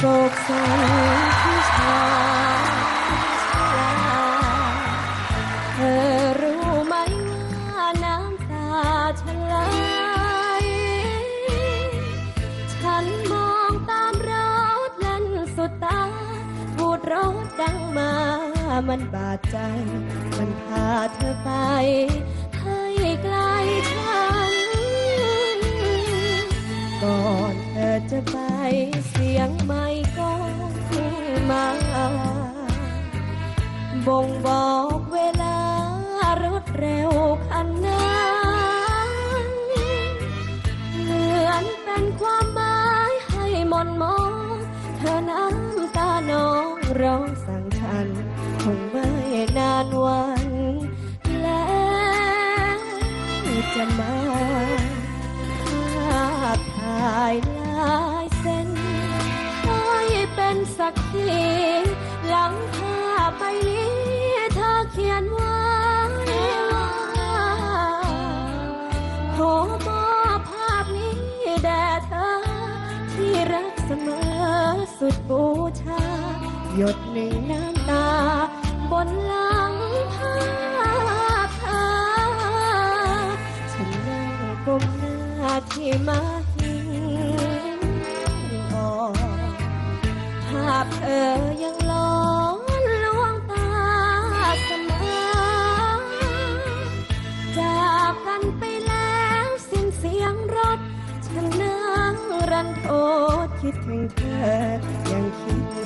โศกโศกที่ชาชาเธอรู้ไหมว่าน้ำตาฉันไหลฉันมองตามรถเล่นสุดตาพูดรถดังมา มันบาดใจ มันพาเธอไป ให้ไกลฉันก่อน จะไปเสียงไม่ก็มาบ่งบอกเวลารถเร็วคันนั้นเหมือนเป็นความหมายให้มนมองเธอน้ำตาน้องร้องสั่งฉัน คงไม่นานวัน แล้วจะมา แด่เธอ ที่รักเสมอสุดบูชา หยดหนึ่งน้ำตา บนหลังภาพเธอฉันนั่งก้มหน้าที่มาหินอ่อนภาพเธอยังลอ คิดถึงเธอยังคิด